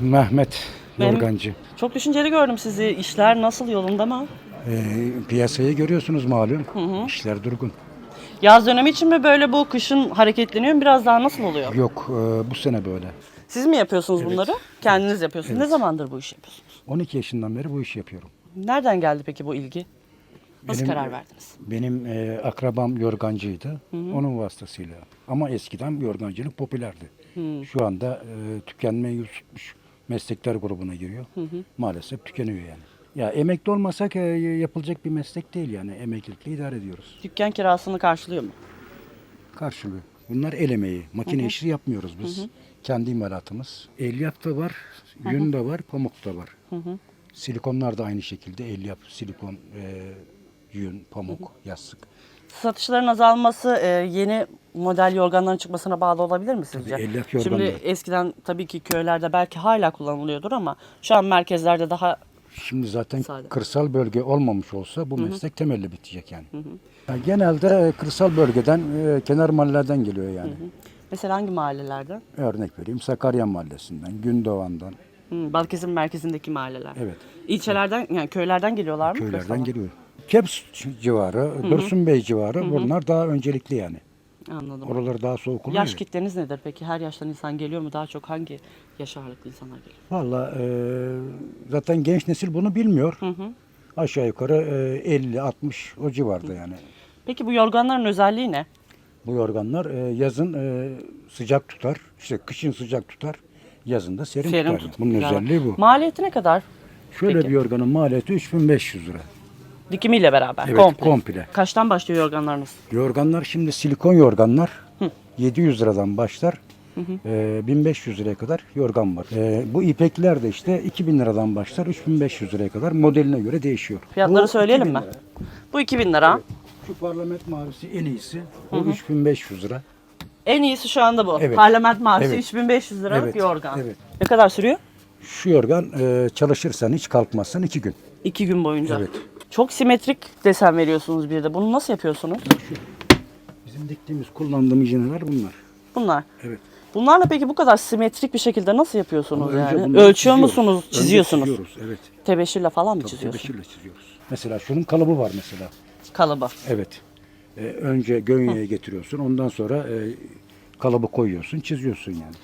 Mehmet Benim- Yorgancı. Çok düşünceli gördüm sizi. İşler nasıl yolunda mı? Ee, piyasayı görüyorsunuz malum. İşler durgun. Yaz dönemi için mi böyle bu kışın hareketleniyor mu? Biraz daha nasıl oluyor? Yok e, bu sene böyle. Siz mi yapıyorsunuz bunları? Kendiniz yapıyorsunuz. Ne zamandır bu işi yapıyorsunuz? 12 yaşından beri bu işi yapıyorum. Nereden geldi peki bu ilgi? Nasıl Benim- karar verdiniz? Benim e, akrabam yorgancıydı. Onun vasıtasıyla. Ama eskiden yorgancılık popülerdi. Şu anda e, tükenmeye yüz tutmuş meslekler grubuna giriyor. Maalesef tükeniyor yani. Ya emekli olmasak e, yapılacak bir meslek değil yani. Emeklilikle idare ediyoruz. Dükkan kirasını karşılıyor mu? Karşılığı. Bunlar el emeği. Makine işi yapmıyoruz biz. Kendi imalatımız. Elyaf da var, yün de var, pamuk da var. Silikonlar da aynı şekilde. Elyaf, silikon, e, yün, pamuk, yastık. Satışların azalması e, yeni model yorganların çıkmasına bağlı olabilir mi sizce? Tabii, elyaf Şimdi eskiden tabii ki köylerde belki hala kullanılıyordur ama şu an merkezlerde daha Şimdi zaten Sade. kırsal bölge olmamış olsa bu meslek temelli bitecek yani. Yani genelde e, kırsal bölgeden, e, kenar mahallelerden geliyor yani. mesela hangi mahallelerden? Örnek vereyim Sakarya Mahallesi'nden, Gündoğan'dan. Hı, Balıkesir merkezindeki mahalleler. Evet. İlçelerden yani köylerden geliyorlar mı? Köylerden Kırsaldan? geliyor. Keps civarı, Dursun Bey civarı bunlar daha öncelikli yani. Anladım. Oraları daha soğuk oluyor. Yaş ya. kitleniz nedir peki? Her yaştan insan geliyor mu? Daha çok hangi yaş ağırlıklı insanlar geliyor? Valla e, zaten genç nesil bunu bilmiyor. Aşağı yukarı e, 50-60 o civarda yani. Peki bu yorganların özelliği ne? Bu yorganlar e, yazın e, sıcak tutar. İşte kışın sıcak tutar. Yazın da serin, Serin tutar. tut- Bunun güzel. özelliği bu. Maliyeti ne kadar? Şöyle Peki. bir yorganın maliyeti 3500 lira. Dikimiyle beraber. Evet, komple. komple. Kaçtan başlıyor yorganlarınız? Yorganlar şimdi silikon yorganlar 700 liradan başlar. E, 1500 liraya kadar yorgan var. E, bu ipekler de işte 2000 liradan başlar 3500 liraya kadar modeline göre değişiyor. Fiyatları Bu söyleyelim 2000 mi? lira. Bu 2000 lira. Şu parlament mavisi en iyisi. O 3500 lira. En iyisi şu anda bu. Evet. Parlament mavisi Evet. 3500 liralık Evet, yorgan. evet. Ne kadar sürüyor? Şu yorgan e, çalışırsan hiç kalkmazsan 2 gün. 2 gün boyunca. Evet. Çok simetrik desen veriyorsunuz bir de. Bunu nasıl yapıyorsunuz? Bizim diktiğimiz kullandığımız iğneler bunlar. Bunlar. Evet. Bunlarla peki bu kadar simetrik bir şekilde nasıl yapıyorsunuz Ama önce yani? bunları Ölçüyor çiziyoruz. musunuz, Önce çiziyorsunuz? çiziyoruz, evet. Tebeşirle falan mı Tabii çiziyorsunuz? tebeşirle çiziyoruz. Mesela şunun kalıbı var mesela. Kalıbı. Evet. Ee, önce gönyeye getiriyorsun. Ondan sonra e, kalıbı koyuyorsun, çiziyorsun yani.